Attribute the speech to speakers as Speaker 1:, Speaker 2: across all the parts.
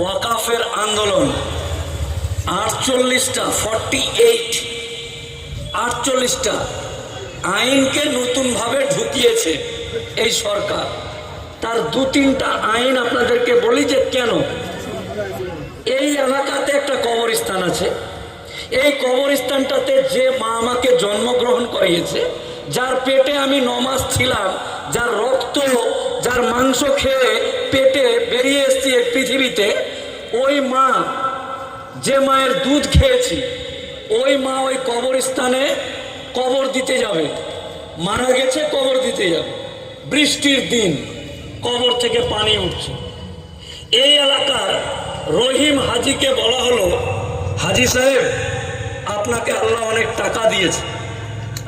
Speaker 1: ওয়াকাফের আন্দোলন। আটচল্লিশটা forty eight আটচল্লিশটা আইনকে নতুনভাবে ঢুকিয়েছে এই সরকার। তার দু তিনটা আইন আপনাদেরকে বলি যে কেন? এই এলাকাতে একটা কবরস্থান আছে। এই কবরস্থানটাতে যে মা আমাকে জন্মগ্রহণ করিয়েছে যার পেটে আমি নমাস ছিলাম, যার রক্ত, যার মাংস খেয়ে পেটে বেরিয়ে এসছি এই পৃথিবীতে, ওই মা যে মায়ের দুধ খেয়েছি, ওই মা ওই কবরস্থানে কবর দিতে যাবে, মারা গেছে, কবর দিতে যাবে। বৃষ্টির দিন কবর থেকে পানি উঠছে। এই এলাকার রহিম হাজিকে বলা হলো, হাজি সাহেব, আপনাকে আল্লাহ অনেক টাকা দিয়েছে।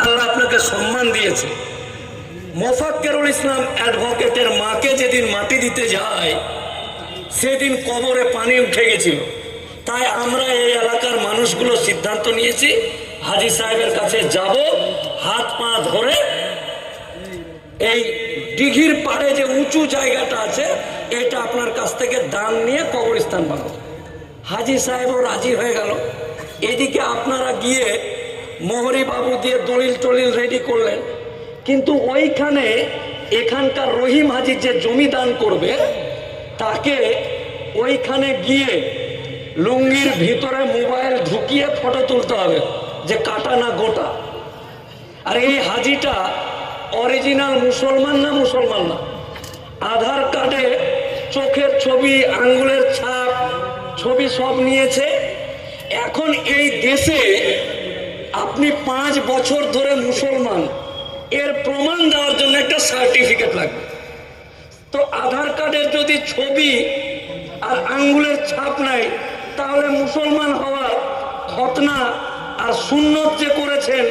Speaker 1: আল্লাহ আপনাকে সম্মান দিয়েছে। মোফাক্কেরুল ইসলাম অ্যাডভোকেটের মাকে যেদিন মাটি দিতে যায়, সেদিন কবরে পানি উঠে গেছিল। তাই আমরা এই এলাকার মানুষগুলো সিদ্ধান্ত নিয়েছি, হাজি সাহেবের কাছে যাব, হাত পা ধরে এই দিঘির পাড়ে যে উঁচু জায়গাটা আছে, এটা আপনার কাছ থেকে দান নিয়ে কবরস্থান বানাবো। হাজি সাহেবও রাজি হয়ে গেল। এদিকে আপনারা গিয়ে মোহরি বাবু দিয়ে দলিল টলিল রেডি করলেন। কিন্তু ওইখানে এখানকার রহিম হাজির যে জমি দান করবে, তাকে ওইখানে গিয়ে লুঙ্গির ভিতরে মোবাইল ঢুকিয়ে ফটো তুলতে হবে, যে কাটা না গোটা। আর এই হাজিটা অরিজিনাল মুসলমান না মুসলমান না? আধার কার্ডে চোখের ছবি, আঙ্গুলের ছাপ, ছবি সব নিয়েছে। এখন এই দেশে আপনি পাঁচ বছর ধরে মুসলমান। এর প্রমাণ দেওয়ার জন্য একটা সার্টিফিকেট লাগবে। তো আধার কার্ডের যদি ছবি আর আঙ্গুলের ছাপ নাই, তাহলে মুসলমান হওয়ার খতনা আর সুন্নত যে করেছেন,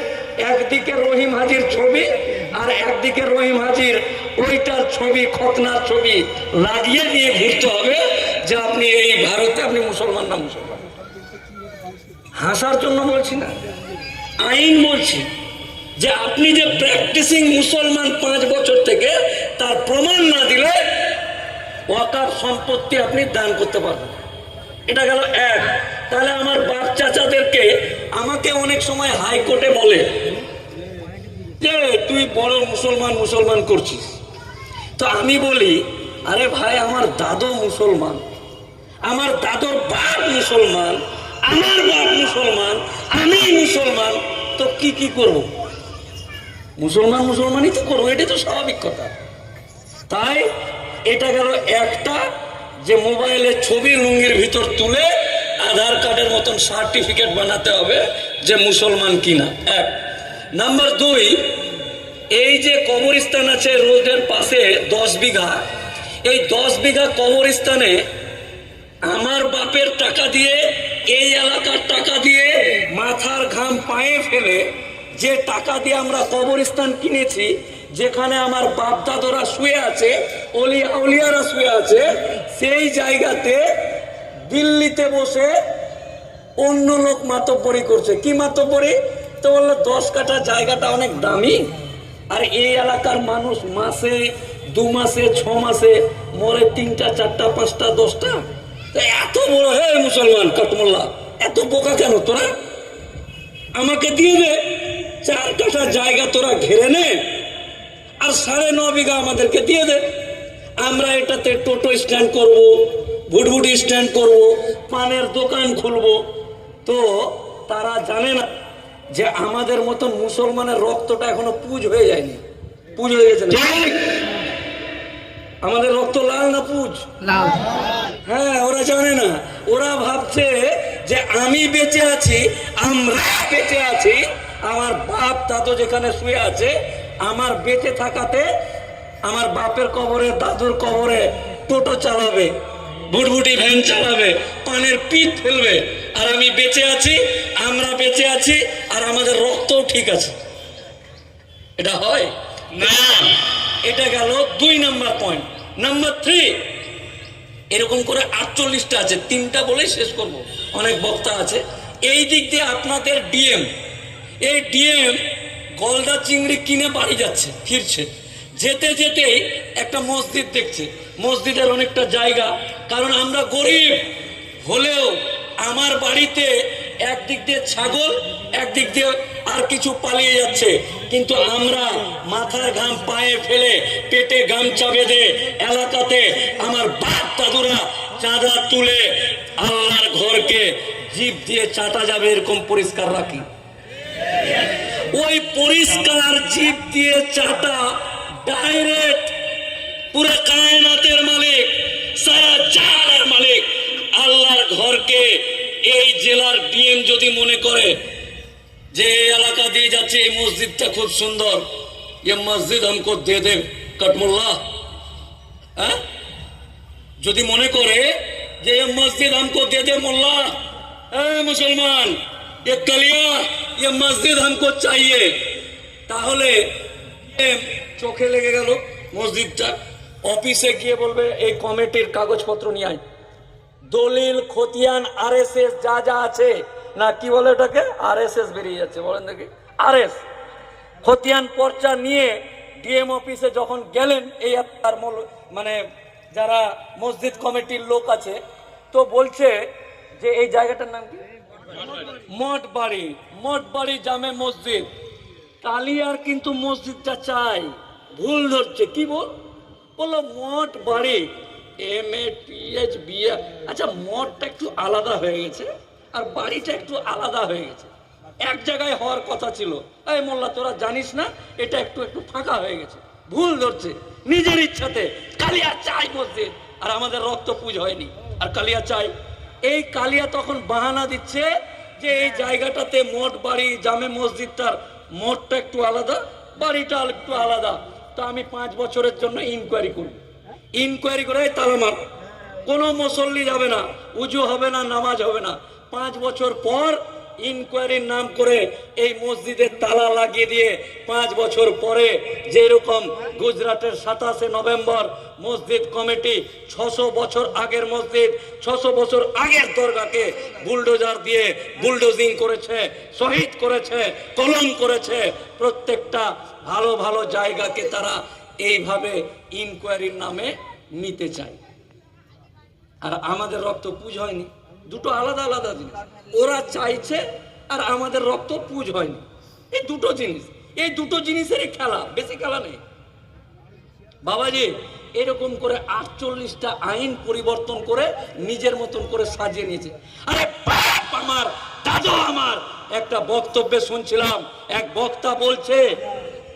Speaker 1: একদিকে রহিম হাজির ছবি আর একদিকে রহিম হাজির ওইটার ছবি, খতনার ছবি লাগিয়ে নিয়ে ঘুরতে হবে যে আপনি এই ভারতে আপনি মুসলমান না মুসলমান। হাসার জন্য বলছি না। আইন বলছি যে আপনি যে প্র্যাকটিসিং মুসলমান পাঁচ বছর থেকে তার প্রমাণ না দিলে ওয়াকার সম্পত্তি আপনি দান করতে পারবেন এটা গেল এক। তাহলে আমার বাপ চাচাদেরকে আমাকে অনেক সময় হাইকোর্টে বলে যে, তুই বড় মুসলমান মুসলমান করছিস। তো আমি বলি, আরে ভাই, আমার দাদু মুসলমান, আমার দাদুর বাপ মুসলমান। আমার বাপ মুসলমান, আমি মুসলমান, তো কি কি করব? মুসলমান, মুসলমানই তো করব এটা তো স্বাভাবিক কথা। তাই এটা গেল একটা, যে মোবাইলের ছবি লুঙ্গির ভিতর তুলে আধার কার্ডের মতন সার্টিফিকেট বানাতে হবে যে মুসলমান কিনা। এক। নাম্বার দুই, এই যে কবরস্থান আছে রোডের পাশে দশ বিঘা, এই দশ বিঘা কবরস্থানে আমার বাপের টাকা দিয়ে এই এলাকার টাকা দিয়ে মাথার ঘাম পায়ে ফেলে যে টাকা দিয়ে আমরা কবরস্থান কিনেছি, যেখানে আমার বাপ দাদরা শুয়ে আছে, অলি আউলিয়ারা শুয়ে আছে, সেই জায়গাতে দিল্লিতে বসে অন্য লোক মাতব্বরি করছে। কি মাতব্বরি? তো বলল, দশ কাঠা জায়গাটা অনেক দামি, আর এই এলাকার মানুষ মাসে, দু মাসে, ছ মাসে মরে তিনটা, চারটা, পাঁচটা, দশটা এত বড় হে মুসলমান কটমোল্লা এত বোকা কেন তোরা? আমাকে দিয়ে দে, চার কাঠা জায়গা তোরা ঘেরে নে, আর সাড়ে ন বিঘা আমাদেরকে দিয়ে দে। আমরা এটাতে টোটো স্ট্যান্ড করব, ভুটভুটি স্ট্যান্ড করব, পানের দোকান খুলব। তো তারা জানে না যে আমাদের মতন মুসলমানের রক্তটা এখনও পুজ হয়ে যায়নি। পুজ হয়ে গেছে? আমাদের রক্ত লাল না পুজ?
Speaker 2: লাল।
Speaker 1: হ্যাঁ ওরা জানে না। ওরা ভাবছে যে আমি বেঁচে আছি আমরা বেঁচে আছি আমার বাপ দাদু যেখানে শুয়ে আছে আমার বেঁচে থাকাতে আমার বাপের কবরে দাদুর কবরে টোটো চালাবে ভুটভুটি ভ্যান চালাবে পানের পিঠ ফেলবে। আর আমি বেঁচে আছি আমরা বেঁচে আছি আর আমাদের রক্তও ঠিক আছে। এটা হয়? না। এটা গেল দুই নাম্বার পয়েন্ট নাম্বার থ্রি এরকম করে আটচল্লিশটা আছে, তিনটা বলেই শেষ করব। অনেক বক্তা আছে। এই দিক দিয়ে আপনাদের ডিএম এই ডিএম গলদা চিংড়ি কিনে বাড়ি যাচ্ছে, ফিরছে। যেতে যেতে একটা মসজিদ দেখছে। মসজিদের অনেকটা জায়গা, কারণ আমরা গরিব। হলেও আমার বাড়িতে একদিক দিয়ে ছাগল, একদিক দিয়ে আর কিছু পালিয়ে যাচ্ছে। কিন্তু আমরা মাথার ঘাম পায়ে ফেলে পেটে গামছা বেঁধে এলাকাতে আমার বাপ দাদুরা চাঁদা তুলে আল্লাহর ঘরকে জীব দিয়ে চাটা যাবে এরকম পরিষ্কার রাখি। ওই পরিষ্কার জীব দিয়ে চাটা ডাইরেক্ট পুরো কায়নাতের মালিক, সারা জাহানের মালিক, আল্লাহর ঘরকে এই জেলার ডিএম যদি মনে করে যে এই এলাকা দিয়ে যাচ্ছে এই মসজিদটা খুব সুন্দর ये মসজিদ हमको दे दे कटमुल्ला হ্যাঁ যদি মনে করে যে ये मस्जिद हमको दे दे मुल्ला ए मुसलमान ये कलिया ये मस्जिद हमको चाहिए তাহলে এ, চোখে লেগে গেল মসজিদটা অফিসে গিয়ে বলবে এই কমিটির কাগজপত্র নিয়ে আয় দলিল খতিয়ান আরএসএস যা যা আছে না, কি বলে ওটাকে? আরএসএস বেরিয়ে যাচ্ছে, বলেন দেখি। আরএস খতিয়ান পর্চা নিয়ে ডিএম অফিসে যখন গেলেন, এই আপনার মানে যারা মসজিদ কমিটির লোক আছে, তো বলছে যে এই জায়গাটার নাম কি? মঠ বাড়ি মঠ বাড়ি জামে মসজিদ। কালিয়ার কিন্তু মসজিদটা চাই। ভুল ধরছে। কি বল? বলল মঠ বাড়ি এম এ পিএইচ বিএ আচ্ছা মঠটা একটু আলাদা হয়ে গেছে। আর বাড়িটা একটু আলাদা হয়ে গেছে। এক জায়গায় হওয়ার কথা ছিল। এই মোল্লা, তোরা জানিস না, এটা একটু একটু ফাঁকা হয়ে গেছে। ভুল ধরছে। নিজের ইচ্ছাতে কালিয়া চাই মসজিদ আর আমাদের রক্ত পুজ হয়নি। আর কালিয়া চাই। এই কালিয়া তখন বাহানা দিচ্ছে যে এই জায়গাটাতে মঠ বাড়ি, জামে মসজিদটার মঠটা একটু আলাদা, বাড়িটা একটু আলাদা। তো আমি পাঁচ বছরের জন্য ইনকোয়ারি করব। ইনকোয়ারি করে তালা মার কোনো মুসল্লি যাবে না। উজু হবে না, নামাজ হবে না। পাঁচ বছর পর ইনকোয়ারির নাম করে এই মসজিদের তালা লাগিয়ে দিয়ে পাঁচ বছর পরে যেরকম গুজরাটের সাতাশে নভেম্বর মসজিদ কমিটি ছশো বছর আগের মসজিদ, ছশো বছর আগের দরগাকে বুলডোজার দিয়ে বুলডোজিং করেছে, শহীদ করেছে, কলম করেছে। প্রত্যেকটা ভালো ভালো জায়গাকে তারা এইভাবে ইনকোয়ারির নামে নিতে চায়। আর আমাদের রক্ত পুজ হয়নি। দুটো আলাদা আলাদা জিনিস। ওরা চাইছে আর আমাদের রক্ত পুজ হয়নি। এই দুটো জিনিস। এই দুটো জিনিসেরই খেলা, বেশি খেলা নেই। বাবাজি, এরকম করে আটচল্লিশটা আইন পরিবর্তন করে নিজের মতন করে সাজিয়ে নিয়েছে। আরে বাপ আমার, দাদু আমার। একটা বক্তব্যে শুনছিলাম, এক বক্তা বলছে,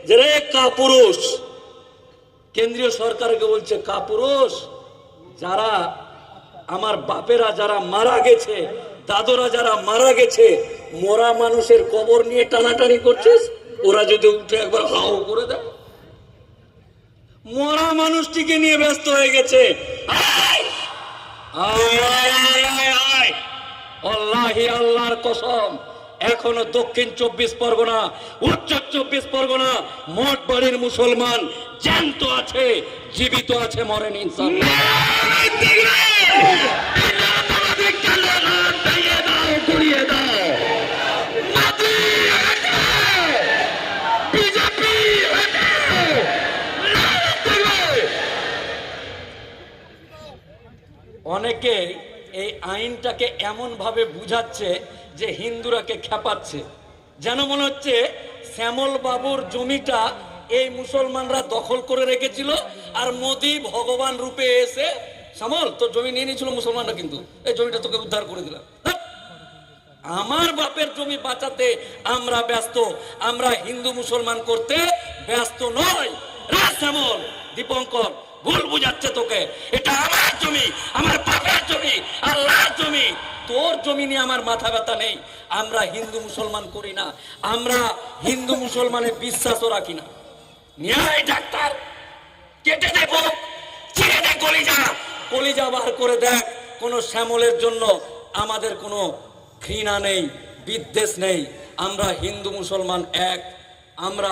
Speaker 1: যে রে কাপুরুষ, কেন্দ্রীয় সরকারকে বলছে, কাপুরুষ, যারা আমার বাপেরা যারা মারা গেছে দাদুরা যারা মারা গেছে মরা মানুষের কবর নিয়ে টানাটানি করছিস ওরা যদি উঠে একবার হাও করে দেয় মরা মানুষটিকে নিয়ে ব্যস্ত হয়ে গেছে আল্লাহর কসম এখনও দক্ষিণ চব্বিশ পরগনা উত্তর চব্বিশ পরগনা মঠ বাড়ির মুসলমান জ্যান্ত আছে জীবিত আছে মরেন ইনশাল্লাহ অনেকে এই আইনটাকে এমন ভাবে বুঝাচ্ছে যে হিন্দুরাকে খেপাচ্ছে। যেন মনে হচ্ছে শ্যামল বাবুর জমিটা এই মুসলমানরা দখল করে রেখেছিল আর মোদি ভগবান রূপে এসে শ্যামল, তোর জমি নিয়ে নিয়েছিল মুসলমানরা কিন্তু। এই জমিটা তোকে উদ্ধার করে দিলাম। আমার বাপের জমি বাঁচাতে আমরা ব্যস্ত। আমরা হিন্দু মুসলমান করতে ব্যস্ত নয় রাসমল দীপঙ্কর, ভুল বুঝাচ্ছে তোকে। এটা আমার জমি, আমার বাপের জমি, আল্লাহর জমি। তোর জমি নিয়ে আমার মাথা ব্যথা নেই। আমরা হিন্দু মুসলমান করি না। আমরা হিন্দু মুসলমানের বিশ্বাসও রাখি না। ন্যায় ডাক্তার, কেটে দেবো ছিঁড়ে দে কলিজা। কলিজা বার করে দেখ, কোনো শ্যামলের জন্য আমাদের কোনো ঘৃণা নেই, বিদ্বেষ নেই। আমরা হিন্দু মুসলমান এক, আমরা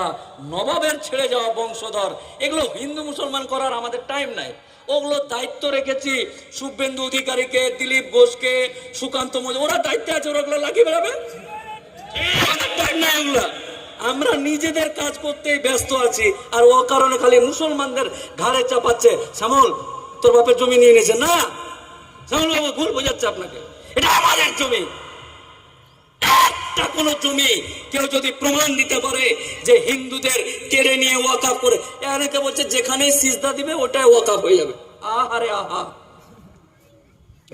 Speaker 1: নবাবের ছেড়ে যাওয়া বংশধর। এগুলো হিন্দু মুসলমান করার আমাদের টাইম নাই। ওগুলো দায়িত্ব রেখেছি শুভেন্দু অধিকারীকে, দিলীপ ঘোষকে, সুকান্ত মজুমদার। ওরা দায়িত্বে আছে, ওরা লাগিয়ে বেড়াবে। আমরা নিজেদের কাজ করতেই ব্যস্ত আছি, আর ও কারণে খালি মুসলমানদের ঘাড়ে চাপাচ্ছে। শ্যামল তোর বাপের জমি নিয়ে নিয়েছে না? বাবু, ভুল বোঝাচ্ছে আপনাকে। এটা আমাদের জমি। একটা কোন জমি কেউ যদি প্রমাণ দিতে পারে যে হিন্দুদের কেড়ে নিয়ে ওয়াকাফ করে অনেকে বলছে, যেখানে সিজদা দিবে ওটাই ওয়াকাফ হয়ে যাবে। আহারে, আহা।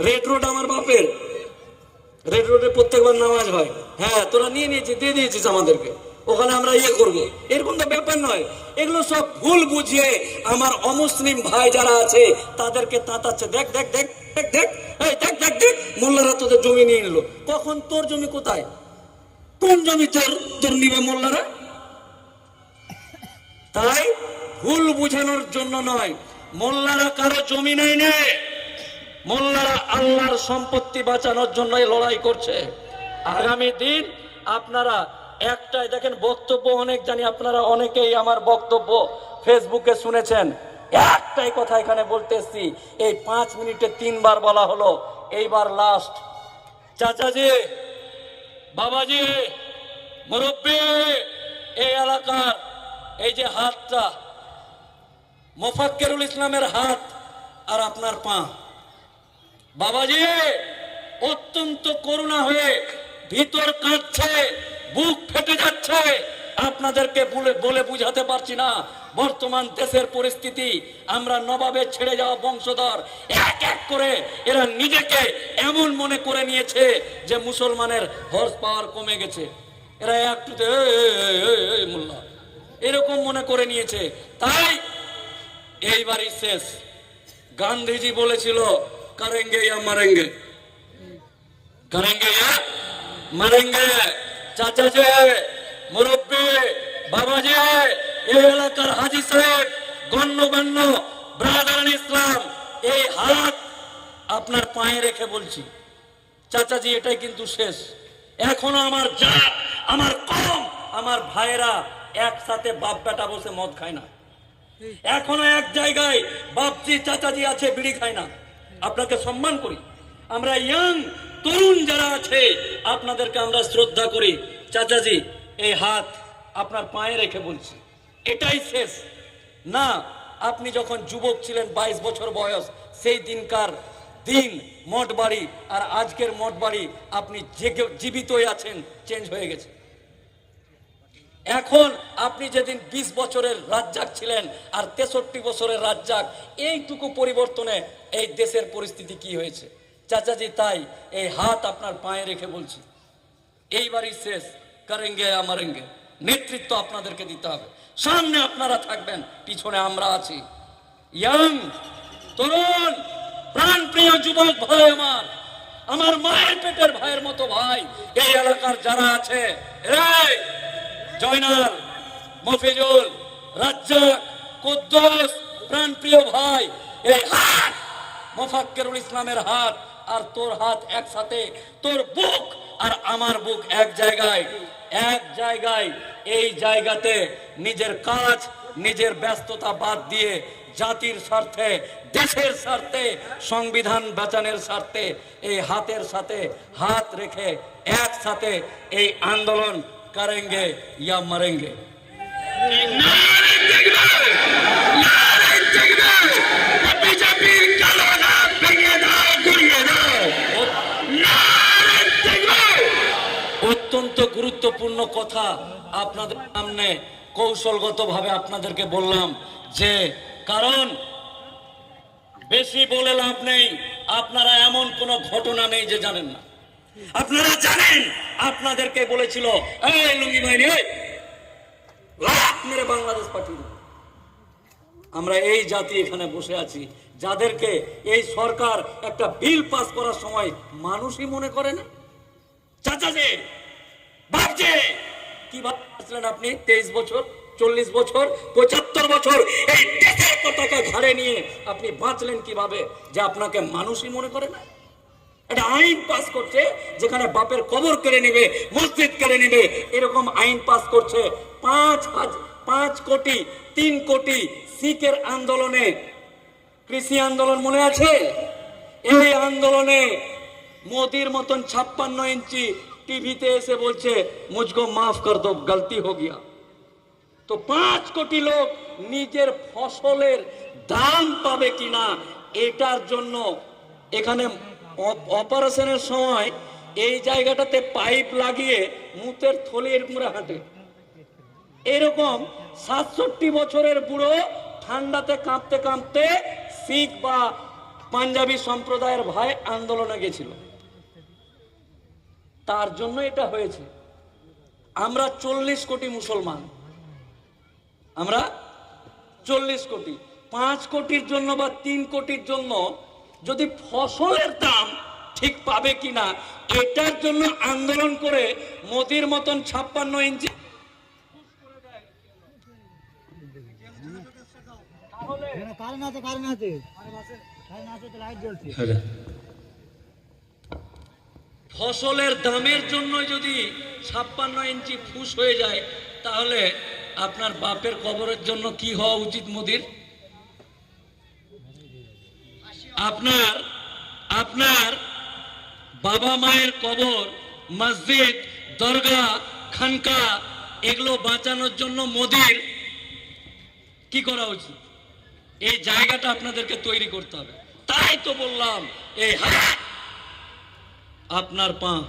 Speaker 1: রেড রোড আমার বাপের। রেড রোডে প্রত্যেকবার নামাজ হয়। হ্যাঁ তোরা নিয়ে নিয়েছিস, দিয়ে দিয়েছিস আমাদেরকে। ওখানে আমরা ইয়ে করব। এরকম তো ব্যাপার নয়। এগুলো সব ভুল বুঝিয়ে আমার অমুসলিম ভাই যারা আছে, তাদেরকে তাতাচ্ছে। দেখ দেখ দেখ দেখ দেখ, এই দেখ দেখ দেখ, মোল্লারা তোদের জমি নিয়ে নিল। কখন তোর জমি কোথায়? কোন জমি তোর তোর নিবে মোল্লারা? তাই ভুল বুঝানোর জন্য নয়। মোল্লারা কারও জমি নেই নেই মোল্লারা আল্লাহর সম্পত্তি বাঁচানোর জন্য লড়াই করছে। আগামী দিন আপনারা একটাই দেখেন, বক্তব্য অনেক, জানি আপনারা অনেকেই আমার বক্তব্য ফেসবুকে শুনেছেন। একটাই কথা এখানে বলতে এসছি এই পাঁচ মিনিটে তিনবার বলা হলো, এইবার লাস্ট চাচাজি, বাবাজি, মুরব্বী, এই এলাকার, এই যে হাতটা, মোফাক্কেরুল ইসলামের হাত আর আপনার পা। বাবাজি, অত্যন্ত করুণা হয়ে ভিতর কাঁদছে। বুক ফেটে যাচ্ছে। আপনাদেরকে বলে বলে বুঝাতে পারছি না। বর্তমান দেশের পরিস্থিতি আমরা নবাবে ছেড়ে যাওয়া বংশধর এক এক করে এরা নিজেকে এমন মনে করে নিয়েছে যে মুসলমানের হর্স পাওয়ার কমে গেছে। এরা একটুতে "এই, এই, এই, এই, এই, মোল্লা। এরকম মনে করে নিয়েছে। তাই এইবারই শেষ। গান্ধীজি বলেছিল করেঙ্গে ইয়া মারেঙ্গে। করেঙ্গে ইয়া মারেঙ্গে। চাচা যে, মুরব্বী, বাবাজি এই এলাকার হাজি সাহেব, গণ্যমান্য ব্রাদার ইসলাম, এই হাত আপনার পায়ে রেখে বলছি, চাচাজি, এটাই কিন্তু শেষ। এখনও আমার জাত, আমার কম, আমার ভাইয়েরা একসাথে বাপ বেটা বসে মদ খায় না। এখনও এক জায়গায় বাপজি, চাচাজি আছে, বিড়ি খায় না। আপনাকে সম্মান করি। আমরা ইয়াং তরুণ যারা আছে, আপনাদেরকে আমরা শ্রদ্ধা করি। চাচাজি, এই হাত আপনার পায়ে রেখে বলছি। এটাই শেষ। না, আপনি যখন যুবক ছিলেন, বাইশ বছর বয়স, সেই দিনকার দিন, মঠ বাড়ি আর আজকের মঠ বাড়ি আপনি জেগে- জীবিতই আছেন চেঞ্জ হয়ে গেছে। এখন আপনি যেদিন বিশ বছরের রাজ্জাক ছিলেন আর তেষট্টি বছরের রাজ্জাক, এইটুকু পরিবর্তনে এই দেশের পরিস্থিতি কি হয়েছে? চাচাজি তাই এই হাত আপনার পায়ে রেখে বলছি। এইবারই শেষ, করেঙ্গে আমারেঙ্গে। নেতৃত্ব আপনাদেরকে দিতে হবে। সামনে আপনারা থাকবেন, পিছনে আমরা আছি। ইয়াং, তরুণ প্রাণ প্রিয় যুবক ভাই আমার আমার মায়ের পেটের ভাইয়ের মতো ভাই, এই এলাকার যারা আছে জয়নাল, মফিজুল, রাজ্জাক, কুদ্দুস প্রাণ প্রিয় ভাই, এই হাত, মোফাক্কেরুল ইসলামের হাত আর তোর হাত একসাথে, তোর বুক আর আমার বুক এক জায়গায়। এক জায়গায়, এই জায়গাতে নিজের কাজ, নিজের ব্যস্ততা বাদ দিয়ে জাতির স্বার্থে, দেশের স্বার্থে, সংবিধান বাঁচানোর স্বার্থে এই হাতের সাথে হাত রেখে একসাথে এই আন্দোলন করেঙ্গে ইয়া মরেঙ্গে। গুরুত্বপূর্ণ কথা আপনাদের সামনে কৌশলগতভাবে আপনাদেরকে বললাম যে, কারণ বেশি বলে লাভ নেই, আপনারা এমন কোনো ঘটনা নেই যে জানেন না। আপনারা জানেন, আপনাদেরকে বলেছিল, এই লুঙ্গি বাহিনী বাংলাদেশ পাঠিয়ে আমরা এই জাতি এখানে বসে আছি, যাদেরকে এই সরকার একটা বিল পাস করার সময় মানুষই মনে করে না। চাচা যে বাপ কি ভাবছিলেন আপনি? তেইশ বছর, চল্লিশ বছর, পঁচাত্তর বছর? এই দেশের পতাকা ঘাড়ে নিয়ে আপনি বাঁচলেন কীভাবে? যে আপনাকে মানুষই মনে করে না? একটা আইন পাস করছে, যেখানে বাপের কবর কেড়ে নেবে, মসজিদ কেড়ে নেবে, এরকম আইন পাস করছে পাঁচ পাঁচ কোটি, তিন কোটি শিখের আন্দোলনে। কৃষি আন্দোলন মনে আছে? এই আন্দোলনে মোদির মতন ছাপ্পান্ন ইঞ্চি টিভিতে এসে বলছে, মুঝকো মাফ কর দো, গলতি হো গিয়া। তো পাঁচ কোটি লোক নিজের ফসলের দাম পাবে কিনা, এটার জন্য এখানে অপারেশনের সময় এই জায়গাটাতে পাইপ লাগিয়ে মুতের থলি এরকম হাঁটে। এরকম সাতষট্টি বছরের বুড়ো ঠান্ডাতে কাঁপতে কাঁপতে শিখ বা পাঞ্জাবি সম্প্রদায়ের ভাই আন্দোলনে গেছিল। তার জন্য এটা হয়েছে। আমরা চল্লিশ কোটি মুসলমান। আমরা চল্লিশ কোটি। পাঁচ কোটির জন্য বা তিন কোটির জন্য যদি ফসলের দাম ঠিক পাবে কিনা এটার জন্য আন্দোলন করে মোদির মতন ছাপ্পান্ন ইঞ্চি
Speaker 2: আছে কারেন্ট আছে কারেন্ট আছে তো লাইট জ্বলছে
Speaker 1: ফসলের দামের জন্য যদি ছাপ্পান্ন ইঞ্চি ফুস হয়ে যায়, তাহলে আপনার বাপের কবরের জন্য কি হওয়া উচিত মোদির? আপনার আপনার বাবা মায়ের কবর, মসজিদ, দরগা, খানকা, এগুলো বাঁচানোর জন্য মোদির কি করা উচিত? এই জায়গাটা আপনাদেরকে তৈরি করতে হবে। তাই তো বললাম, এই হাত আপনার পা।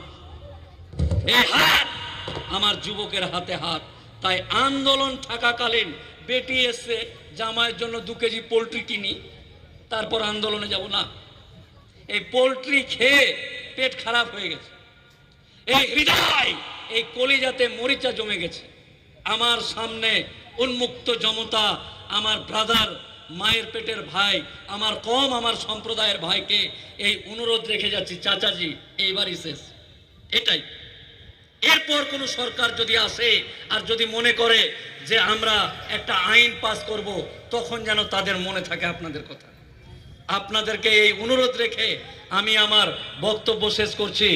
Speaker 1: এই হাত! আমার যুবকের হাতে হাত। তাই আন্দোলন থাকাকালীন বেটি এসছে জামাইয়ের জন্য দু কেজি পোলট্রি কিনি, তারপর আন্দোলনে যাব না। এই পোলট্রি খেয়ে পেট খারাপ হয়ে গেছে। এই হৃদয়, এই কলিজাতে মরিচা জমে গেছে। আমার সামনে উন্মুক্ত জমতা আমার ব্রাদার মায়ের পেটের ভাই, আমার কম আমার সম্প্রদায়ের ভাইকে এই অনুরোধ রেখে যাচ্ছি, চাচাজি এইবারই শেষ। এটাই। এরপর কোন সরকার যদি আসে আর যদি মনে করে যে আমরা একটা আইন পাস করব, তখন যেন তাদের মনে থাকে আপনাদের কথা। আপনাদেরকে এই অনুরোধ রেখে আমি আমার বক্তব্য শেষ করছি।